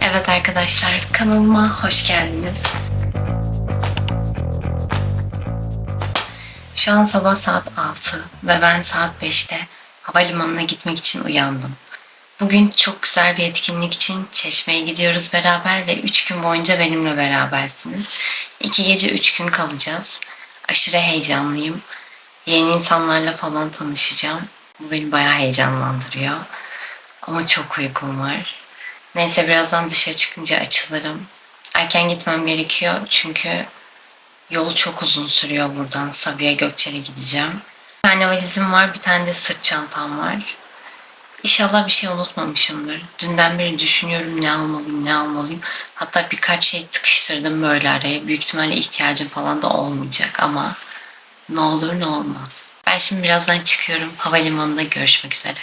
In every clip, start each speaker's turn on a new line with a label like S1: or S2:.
S1: Evet arkadaşlar kanalıma hoş geldiniz. Şu an sabah saat 6 ve ben saat 5'te havalimanına gitmek için uyandım. Bugün çok güzel bir etkinlik için Çeşme'ye gidiyoruz beraber ve 3 gün boyunca benimle berabersiniz. 2 gece 3 gün kalacağız. Aşırı heyecanlıyım. Yeni insanlarla falan tanışacağım. Bu beni bayağı heyecanlandırıyor. Ama çok uykum var. Neyse birazdan dışarı çıkınca açılırım. Erken gitmem gerekiyor çünkü yol çok uzun sürüyor buradan. Sabiha Gökçen'e gideceğim. Bir tane valizim var, bir tane de sırt çantam var. İnşallah bir şey unutmamışımdır. Dünden beri düşünüyorum ne almalıyım, ne almalıyım. Hatta birkaç şey tıkıştırdım böyle araya. Büyük ihtimalle ihtiyacım falan da olmayacak ama ne olur ne olmaz. Ben şimdi birazdan çıkıyorum. Havalimanında görüşmek üzere.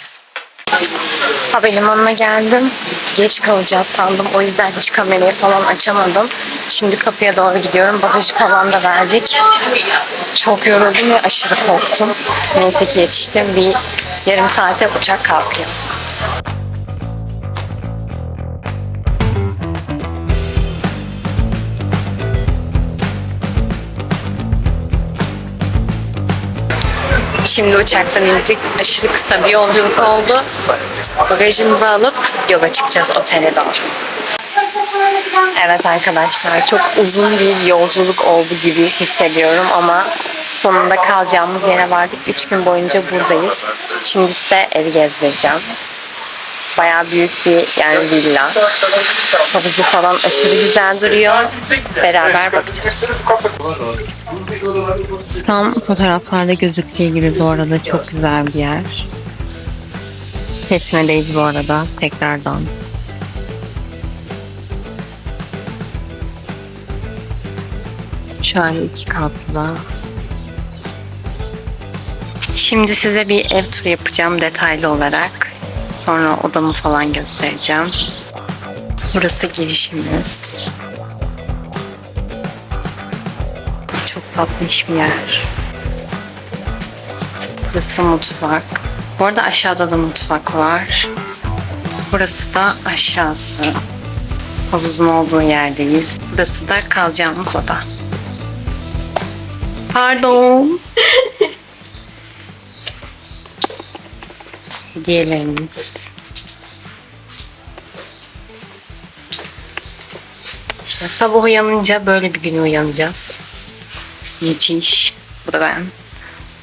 S1: Havalimanına geldim. Geç kalacağız sandım. O yüzden hiç kamerayı falan açamadım. Şimdi kapıya doğru gidiyorum. Bagajı falan da verdik. Çok yoruldum ve aşırı korktum. Neyse ki yetiştim. Bir yarım saate uçak kalkıyor. Şimdi uçaktan indik. Aşırı kısa bir yolculuk oldu. Bagajımızı alıp yola çıkacağız otele doğru. Evet arkadaşlar çok uzun bir yolculuk oldu gibi hissediyorum ama sonunda kalacağımız yere vardık. 3 gün boyunca buradayız. Şimdi size evi gezdireceğim. Bayağı büyük bir yani villa. Havuzu falan aşırı güzel duruyor. Beraber bakacağız. Tam fotoğraflarda gözüktüğü gibi bu arada çok güzel bir yer. Çeşmedeyiz bu arada tekrardan. Şöyle iki katlı. Şimdi size bir ev turu yapacağım detaylı olarak. Sonra odamı falan göstereceğim. Burası girişimiz. Çok tatlış bir yer. Burası mutfak. Bu arada aşağıda da mutfak var. Burası da aşağısı. Havuzun olduğu yerdeyiz. Burası da kalacağımız oda. Pardon. Hediyelerimiz. İşte sabah uyanınca böyle bir gün uyanacağız. Müthiş. Bu da ben.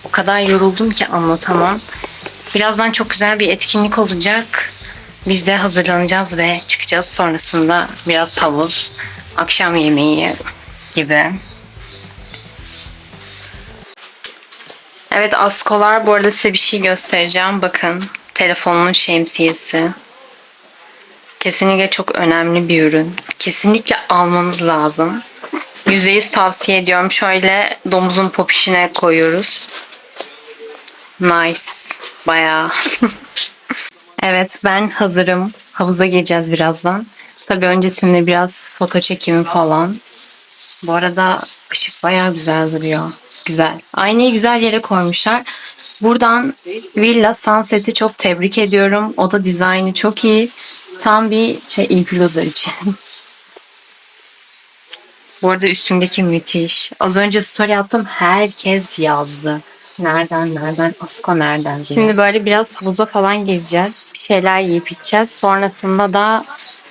S1: O kadar yoruldum ki anlatamam. Birazdan çok güzel bir etkinlik olacak. Biz de hazırlanacağız ve çıkacağız. Sonrasında biraz havuz, akşam yemeği gibi. Evet askolar bu arada size bir şey göstereceğim. Bakın telefonun şemsiyesi. Kesinlikle çok önemli bir ürün. Kesinlikle almanız lazım. %100 tavsiye ediyorum. Şöyle domuzun popişine koyuyoruz. Nice. Bayağı. evet ben hazırım. Havuza gireceğiz birazdan. Tabii öncesinde biraz foto çekimi falan. Bu arada ışık bayağı güzel duruyor. Güzel. Aynayı güzel yere koymuşlar. Buradan Villa Sunset'i çok tebrik ediyorum. O da dizaynı çok iyi. Tam bir şey influencer için. Bu arada üstümdeki müthiş. Az önce story attım. Herkes yazdı. Nereden nereden Asko nereden diye. Şimdi böyle biraz havuza falan gireceğiz. Bir şeyler yiyip içeceğiz. Sonrasında da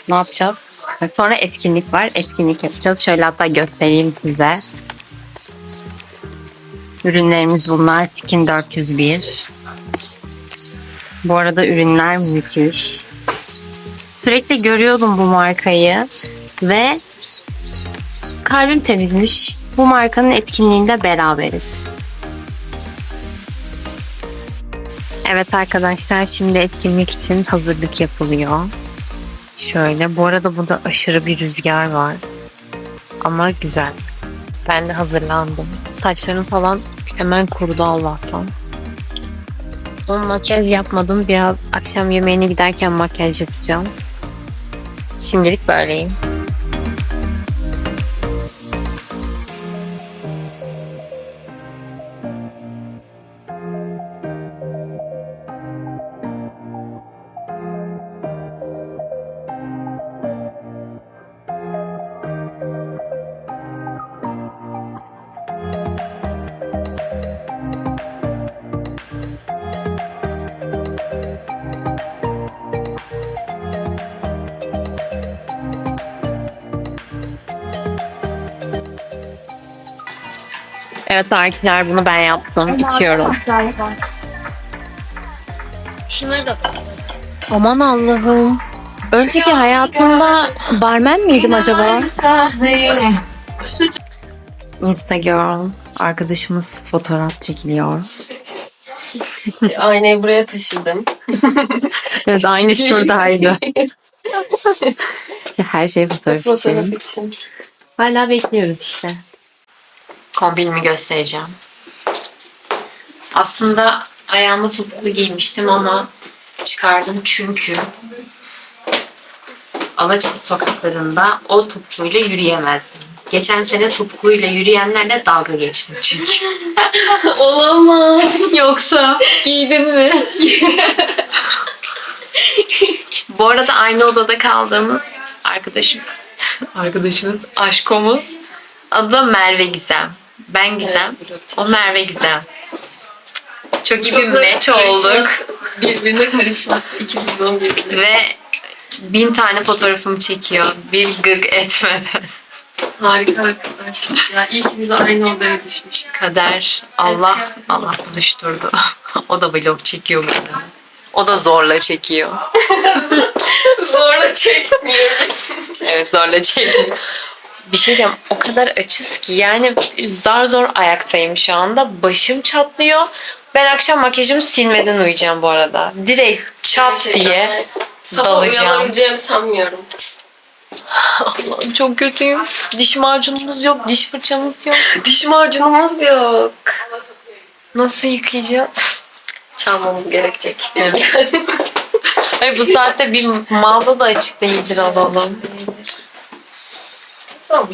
S1: ne yapacağız? Sonra etkinlik var. Etkinlik yapacağız. Şöyle hatta göstereyim size. Ürünlerimiz bunlar. Skin 401. Bu arada ürünler müthiş. Sürekli görüyordum bu markayı ve kalbim temizmiş. Bu markanın etkinliğinde beraberiz. Evet arkadaşlar şimdi etkinlik için hazırlık yapılıyor. Şöyle bu arada burada aşırı bir rüzgar var. Ama güzel. Ben de hazırlandım. Saçlarım falan hemen kurudu Allah'tan. Son makyaj yapmadım. Biraz akşam yemeğine giderken makyaj yapacağım. Şimdilik böyleyim. Evet Arkiler bunu ben yaptım. İçiyorum.
S2: Şunları da
S1: Aman Allah'ım. Önceki hayatımda barmen miydim acaba? Instagram arkadaşımız fotoğraf çekiliyor.
S2: aynayı buraya taşıdım.
S1: Evet aynı şuradaydı. Her şey fotoğraf,
S2: Fotoğraf
S1: için.
S2: için.
S1: Hala bekliyoruz işte. Kombinimi göstereceğim. Aslında ayağımı topuklu giymiştim ama çıkardım çünkü Alaçatı sokaklarında o topukluyla yürüyemezdim. Geçen sene topukluyla yürüyenlerle dalga geçtim çünkü.
S2: Olamaz.
S1: Yoksa giydin mi? Bu arada aynı odada kaldığımız arkadaşımız, arkadaşımız, aşkomuz adı da Merve Gizem. Ben Gizem, o Merve Gizem. Çok iyi bir match olduk
S2: Birbirine karışması. İki milyon birbirine.
S1: ve bin tane fotoğrafımı çekiyor bir gık etmeden.
S2: Harika arkadaşlar. Ya iyi ki biz aynı odaya düşmüşüz.
S1: Kader, Allah, Allah buluşturdu. o da vlog çekiyor burada. O da zorla çekiyor.
S2: Zorla çekmiyorum.
S1: Evet zorla çekiyor. Bir şey diyeceğim. O kadar açız ki yani zar zor ayaktayım şu anda. Başım çatlıyor. Ben akşam makyajımı silmeden uyuyacağım bu arada. Direkt çat diye
S2: Sabah
S1: dalacağım.
S2: uyanabileceğimi sanmıyorum.
S1: Allah'ım çok kötüyüm. Diş macunumuz yok, diş fırçamız yok.
S2: Diş macunumuz yok.
S1: Nasıl yıkayacağız?
S2: Çalmamız gerekecek.
S1: Evet. Hayır, bu saatte bir mağaza da açık değildir alalım.
S2: O?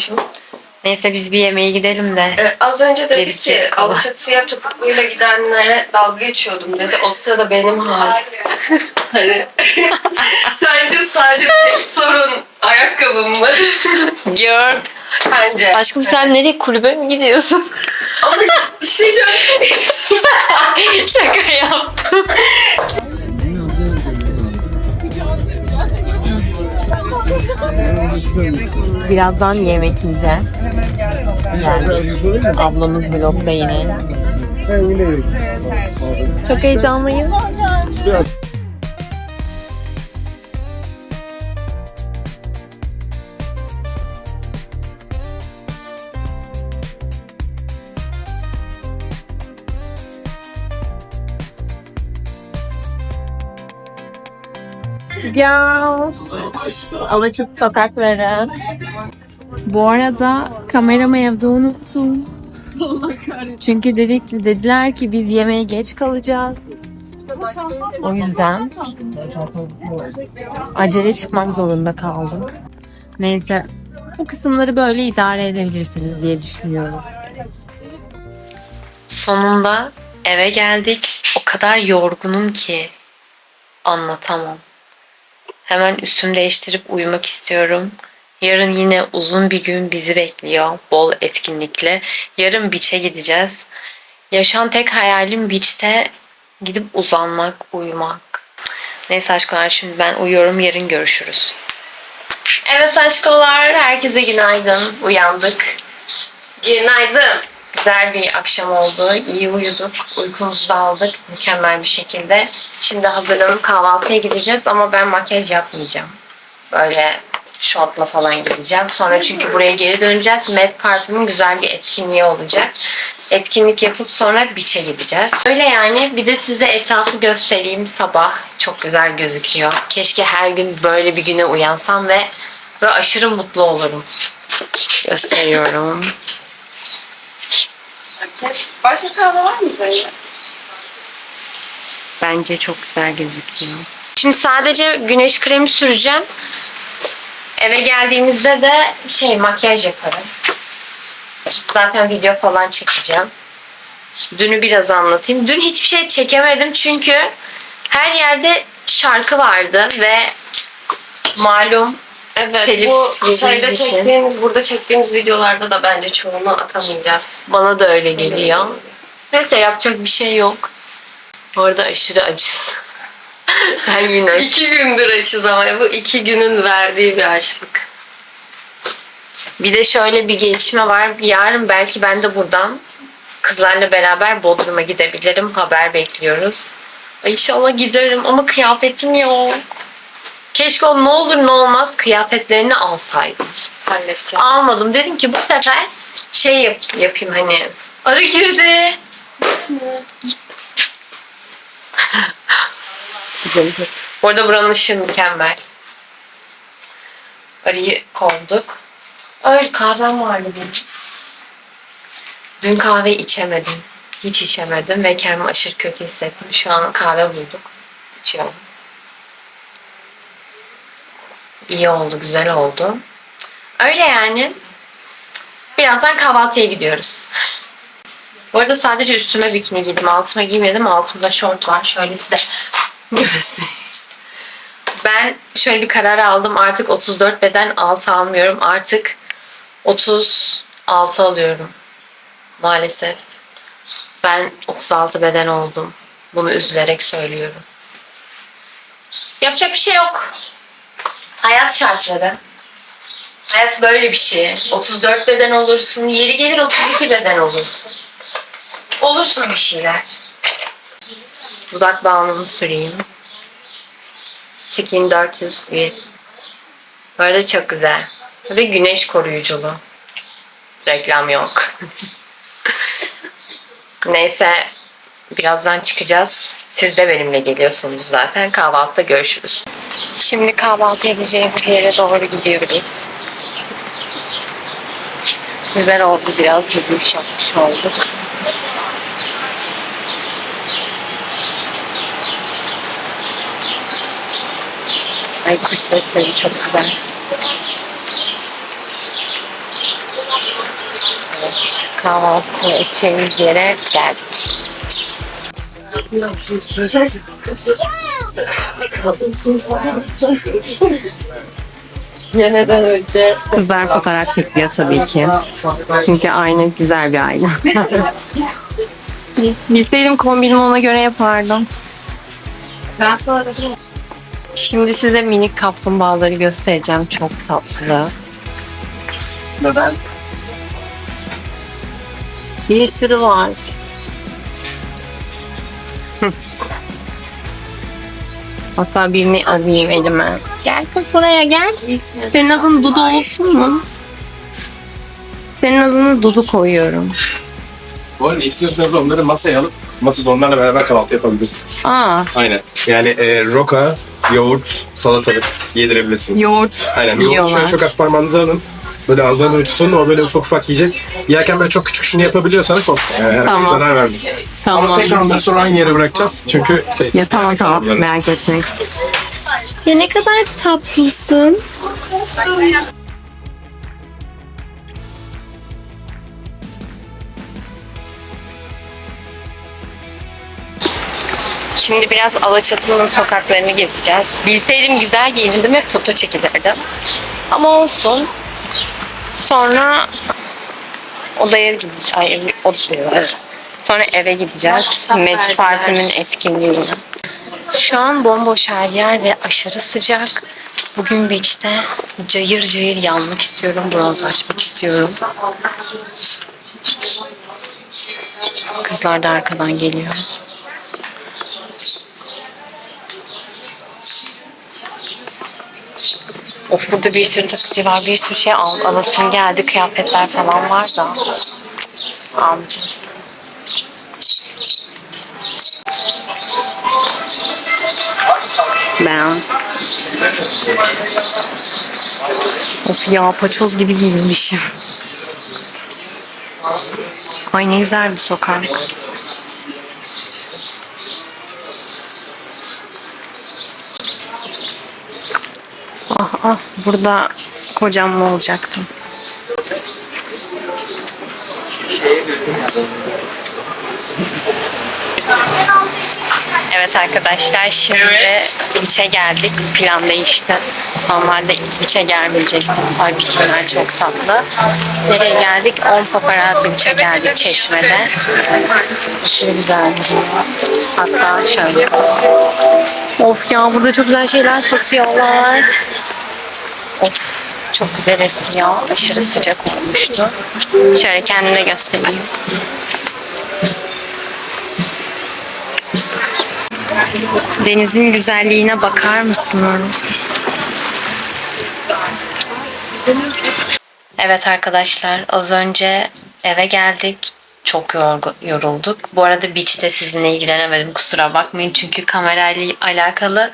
S1: Neyse biz bir yemeğe gidelim de.
S2: Ee, az önce dedi
S1: Gerisi
S2: ki
S1: kalan.
S2: Alaçatı'ya topukluyla gidenlere dalga geçiyordum dedi. O sırada benim halim. hani sence sadece tek sorun ayakkabım mı?
S1: Gör.
S2: Bence.
S1: Aşkım sen nereye kulübe mi gidiyorsun?
S2: Ama bir şey diyeceğim.
S1: Şaka yaptım. Birazdan yemek yiyeceğiz. Yani ablamız vlogda yine. Çok heyecanlıyım. Girls. Alaçatı sokakları. Bu arada kameramı evde unuttum. Çünkü dedik, dediler ki biz yemeğe geç kalacağız. O yüzden acele çıkmak zorunda kaldım. Neyse bu kısımları böyle idare edebilirsiniz diye düşünüyorum. Sonunda eve geldik. O kadar yorgunum ki anlatamam. Hemen üstümü değiştirip uyumak istiyorum. Yarın yine uzun bir gün bizi bekliyor. Bol etkinlikle. Yarın beach'e gideceğiz. Yaşan tek hayalim beach'te gidip uzanmak, uyumak. Neyse aşklar şimdi ben uyuyorum. Yarın görüşürüz. Evet aşkolar. Herkese günaydın. Uyandık.
S2: Günaydın.
S1: Güzel bir akşam oldu. İyi uyuduk. Uykumuzu da aldık mükemmel bir şekilde. Şimdi hazırlanıp kahvaltıya gideceğiz ama ben makyaj yapmayacağım. Böyle şortla falan gideceğim. Sonra çünkü buraya geri döneceğiz. Met parfümün güzel bir etkinliği olacak. Etkinlik yapıp sonra beach'e gideceğiz. Öyle yani. Bir de size etrafı göstereyim sabah. Çok güzel gözüküyor. Keşke her gün böyle bir güne uyansam ve böyle aşırı mutlu olurum. Gösteriyorum.
S2: Başka kahve var mı Zeynep?
S1: Bence çok güzel gözüküyor. Şimdi sadece güneş kremi süreceğim. Eve geldiğimizde de şey makyaj yaparım. Zaten video falan çekeceğim. Dünü biraz anlatayım. Dün hiçbir şey çekemedim çünkü her yerde şarkı vardı ve malum
S2: Evet
S1: Telif
S2: bu şeyde
S1: için.
S2: çektiğimiz, burada çektiğimiz videolarda da bence çoğunu atamayacağız.
S1: bana da öyle geliyor. Neyse yapacak bir şey yok. Bu arada aşırı acısı. ben yine
S2: İki gündür açız ama bu iki günün verdiği bir açlık.
S1: Bir de şöyle bir gelişme var. Yarın belki ben de buradan kızlarla beraber Bodrum'a gidebilirim. Haber bekliyoruz. Ay inşallah giderim ama kıyafetim yok. Keşke o ne olur ne olmaz kıyafetlerini alsaydım.
S2: Halledeceğiz.
S1: Almadım. Dedim ki bu sefer şey yap, yapayım hani. Arı girdi. Bu arada buranın ışığı mükemmel. Arıyı kovduk. Öyle kahvem vardı benim. Dün kahve içemedim. Hiç içemedim ve kendimi aşırı kötü hissettim. Şu an kahve bulduk. İçiyorum. İyi oldu, güzel oldu. Öyle yani. Birazdan kahvaltıya gidiyoruz. Bu arada sadece üstüme bikini giydim. Altıma giymedim. Altımda şort var. Şöyle size göstereyim. Ben şöyle bir karar aldım. Artık 34 beden altı almıyorum. Artık 36 alıyorum. Maalesef. Ben 36 beden oldum. Bunu üzülerek söylüyorum. Yapacak bir şey yok. Hayat şartları. Hayat böyle bir şey. 34 beden olursun, yeri gelir 32 beden olursun. Olursun bir şeyler. Dudak balmımı süreyim. Skin 401. Bu arada çok güzel. Ve güneş koruyuculu. Reklam yok. Neyse birazdan çıkacağız. Siz de benimle geliyorsunuz zaten. Kahvaltıda görüşürüz. Şimdi kahvaltı edeceğimiz yere doğru gidiyoruz. Güzel oldu biraz yürüyüş yapmış olduk. Ay kuş sesleri çok güzel. Evet, kahvaltı edeceğimiz yere geldik.
S2: Yeniden önce
S1: Kızlar fotoğraf çekiyor tabii ki. Çünkü aynı güzel bir ayna. Bilseydim kombinimi ona göre yapardım. Şimdi size minik kaplumbağaları göstereceğim. Çok tatlı. Bir sürü var. Hatta birini alayım elime. Gel kız oraya gel. Senin adın Dudu olsun mu? Senin adını Dudu koyuyorum.
S3: Bu arada istiyorsanız onları masaya alıp masada onlarla beraber kahvaltı yapabilirsiniz.
S1: Aa,
S3: Aynen. Yani e, roka, yoğurt, salatalık yedirebilirsiniz.
S1: yoğurt
S3: Aynen. Yoğurt
S1: yiyorlar.
S3: şöyle çok az parmağınıza alın. Böyle doğru tutun. O böyle ufak ufak yiyecek. Yerken böyle çok küçük şunu yapabiliyorsanız e, herhangi
S1: Tamam.
S3: zarar vermez. Ama
S1: Tamam.
S3: tekrar onları sonra aynı yere bırakacağız. Çünkü şey,
S1: Ya tamam tamam merak etmeyin. Ya ne kadar tatlısın. Şimdi biraz Alaçatı'nın sokaklarını gezeceğiz. Bilseydim güzel giyinirdim ve foto çekilirdim. Ama olsun. Sonra odaya gideceğiz. Ay, ev, odaya. Sonra eve gideceğiz. Met parfümün etkinliğine. Şu an bomboş her yer ve aşırı sıcak. Bugün beach'te cayır cayır yanmak istiyorum, bronzlaşmak istiyorum. Kızlar da arkadan geliyor. Of burada bir sürü takıcı var, bir sürü şey al, alasım geldi, kıyafetler falan var da. Almayacağım. Ben. Of ya paçoz gibi giyinmişim. Ay ne güzel bir sokak. Ah burada kocam mı olacaktım? Evet arkadaşlar şimdi ilçe geldik. Plan değişti. Normalde ilçe gelmeyecektim. Halbuki çok tatlı. Nereye geldik? On paparazzi ilçe geldik Çeşme'de. Aşırı güzel. Hatta şöyle. Of ya burada çok güzel şeyler satıyorlar. Of çok güzel esiyor. Aşırı sıcak olmuştu. Şöyle kendime göstereyim. Denizin güzelliğine bakar mısınız? Evet arkadaşlar az önce eve geldik. Çok yorulduk. Bu arada beach'te sizinle ilgilenemedim kusura bakmayın. Çünkü kamerayla alakalı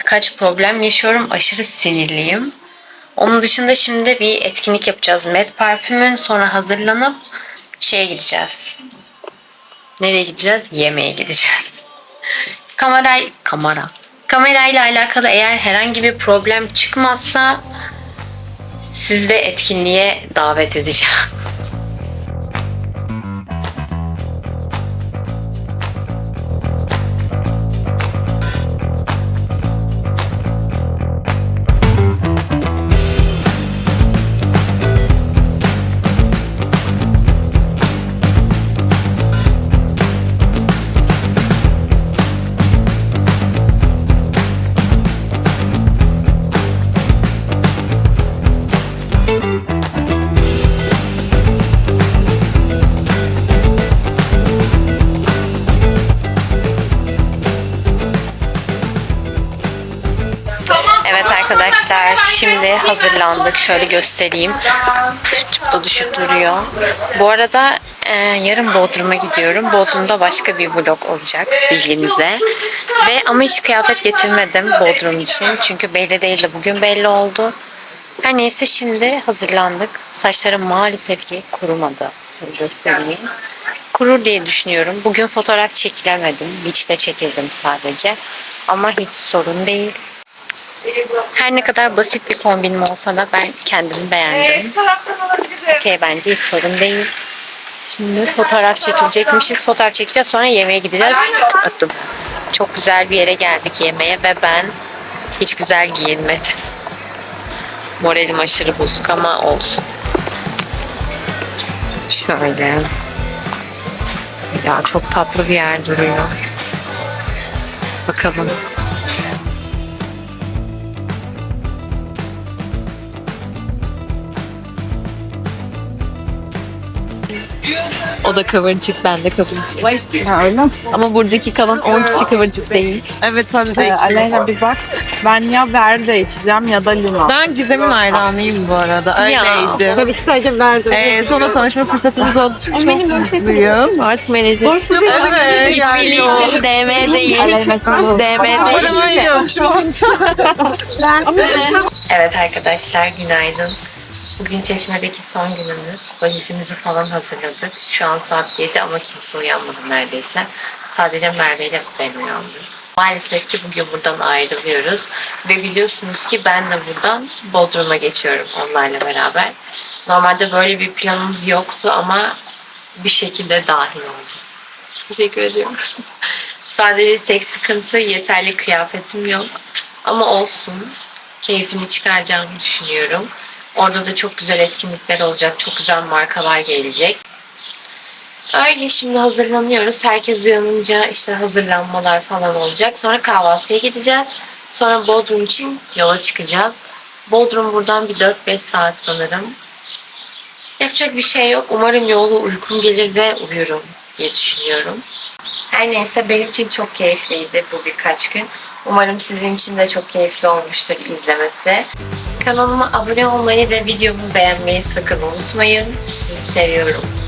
S1: birkaç problem yaşıyorum. Aşırı sinirliyim. Onun dışında şimdi bir etkinlik yapacağız. Met parfümün sonra hazırlanıp şeye gideceğiz. Nereye gideceğiz? Yemeğe gideceğiz. Kamera kamera. Kamerayla alakalı eğer herhangi bir problem çıkmazsa sizi de etkinliğe davet edeceğim. arkadaşlar şimdi hazırlandık. Şöyle göstereyim. Çok da düşüp duruyor. Bu arada e, yarın Bodrum'a gidiyorum. Bodrum'da başka bir vlog olacak bilginize. Ve ama hiç kıyafet getirmedim Bodrum için. Çünkü belli değildi. Bugün belli oldu. Her neyse şimdi hazırlandık. Saçlarım maalesef ki kurumadı. Şöyle göstereyim. Kurur diye düşünüyorum. Bugün fotoğraf çekilemedim. Beach'te çekildim sadece. Ama hiç sorun değil. Her ne kadar basit bir kombinim olsa da ben kendimi beğendim. Okey bence hiç sorun değil. Şimdi fotoğraf çekilecekmişiz. Fotoğraf çekeceğiz sonra yemeğe gideceğiz. Öptüm. Çok güzel bir yere geldik yemeğe ve ben hiç güzel giyinmedim. Moralim aşırı bozuk ama olsun. Şöyle. Ya çok tatlı bir yer duruyor. Bakalım. O da kıvırcık, ben de kıvırcık.
S4: Ha, öyle mi?
S1: Ama buradaki kalan 10 kişi kıvırcık değil.
S4: Evet sadece ee, Aleyna bir bak. Ben ya verde içeceğim ya da limon.
S5: Ben Gizem'in hayranıyım bu arada.
S1: Ya.
S5: Öyleydim.
S4: Tabii ki sadece verde.
S5: Ee, sonra tanışma fırsatımız oldu çünkü çok mutluyum. Artık menajer.
S1: Evet, işbirliği DM değil.
S4: Aleyna sana
S1: DM
S5: Paramı
S1: değil.
S5: ödüyormuşum.
S1: Evet arkadaşlar günaydın. Bugün Çeşme'deki son günümüz. Valizimizi falan hazırladık. Şu an saat 7 ama kimse uyanmadı neredeyse. Sadece Merve ile ben uyandım. Maalesef ki bugün buradan ayrılıyoruz. Ve biliyorsunuz ki ben de buradan Bodrum'a geçiyorum onlarla beraber. Normalde böyle bir planımız yoktu ama bir şekilde dahil oldu. Teşekkür ediyorum. Sadece tek sıkıntı yeterli kıyafetim yok. Ama olsun. Keyfini çıkaracağımı düşünüyorum. Orada da çok güzel etkinlikler olacak. Çok güzel markalar gelecek. Öyle şimdi hazırlanıyoruz. Herkes uyanınca işte hazırlanmalar falan olacak. Sonra kahvaltıya gideceğiz. Sonra Bodrum için yola çıkacağız. Bodrum buradan bir 4-5 saat sanırım. Yapacak bir şey yok. Umarım yolda uykum gelir ve uyurum diye düşünüyorum. Her neyse benim için çok keyifliydi bu birkaç gün. Umarım sizin için de çok keyifli olmuştur izlemesi. Kanalıma abone olmayı ve videomu beğenmeyi sakın unutmayın. Sizi seviyorum.